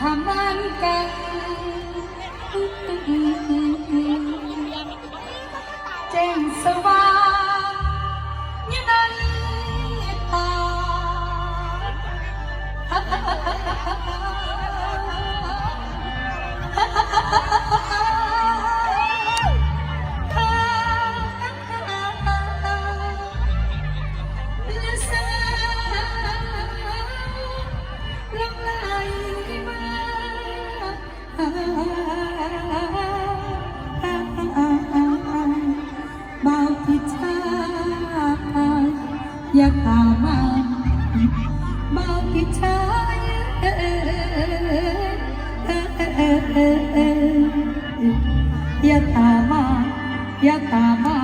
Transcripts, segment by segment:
ทำมันกันเจ้งสว่างยันตาฮ่าฮ่าฮ่ อยากตามมามาคิดชายอยากตามมาอยากตามมา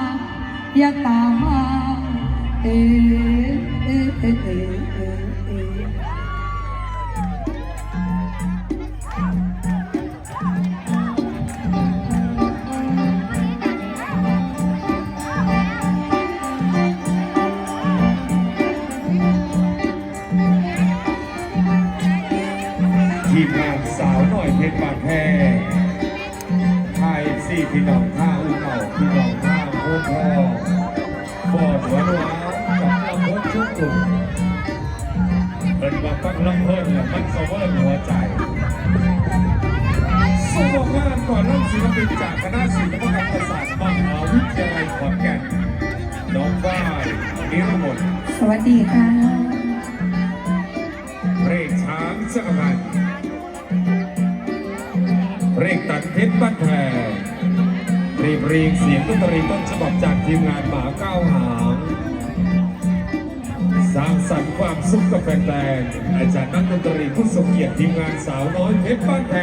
อยากตามมาเออเออเออ ทีมงานสาวหน่อยเพชรบานแพรไทยสี่พี่น้องท่าอุ้มเก่าพี่น้องท่าโคตรพ่อฟอดหัวานาวานกับลำเพิ่ชุกจุ่เป็นว่าตั้งลำเพิ่นนี่ยมันเซเวยหัวใจสมองงานก่อนล่ำศิลปินจากคณะศิลปกรรมศาสตร์มหาวิทยาลัยขอนแก่นน้องฝ้ายนิรมนสวัสดีค่ะเรกช้างจักรพันธ เพชรบ้านแพรรีบเรีเสียงดนตรีต้นฉบับจากทีมงานหมาเก้าหาง สร้างสรรค์ความสุขกับแฟนๆอาจารย์นักดนตรีผู้ทรงเกียรติทีมงานสาวน้อยเพชรบ้านแพร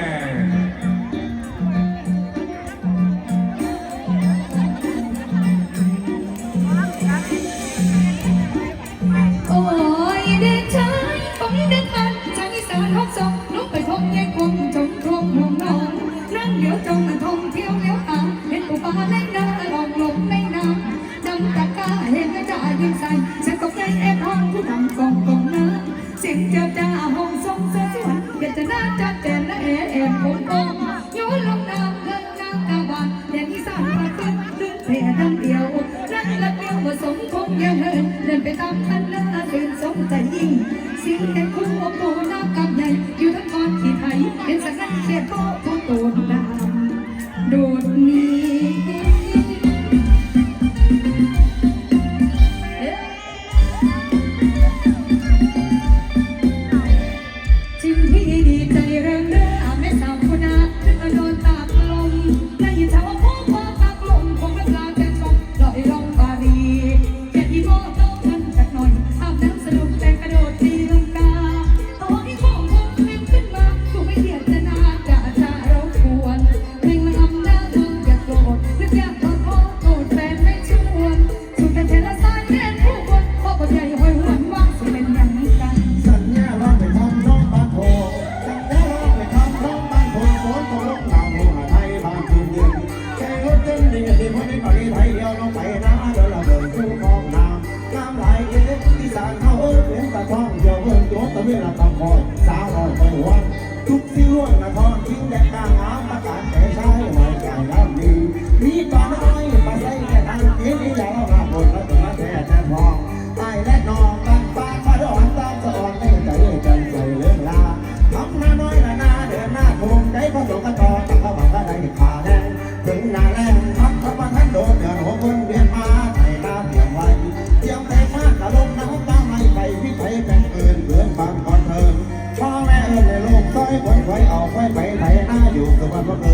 Então vai pra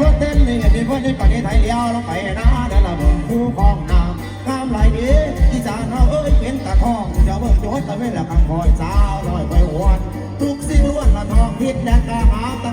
ว่าเต้นนี่มีว่าที่ปฏิไทยเลี้ยวเราไปนะเดินละเบิ่งคู่คลองน้ำน้มไหลดีที่จานเราเอ้ยเป็นตะทองเจ้าเบิ่งโจทย์ต่ไม่ละกังคอยสาวลอยไปหวนทุกสิ่งล้วนละทองพิษแดนกะหาตะ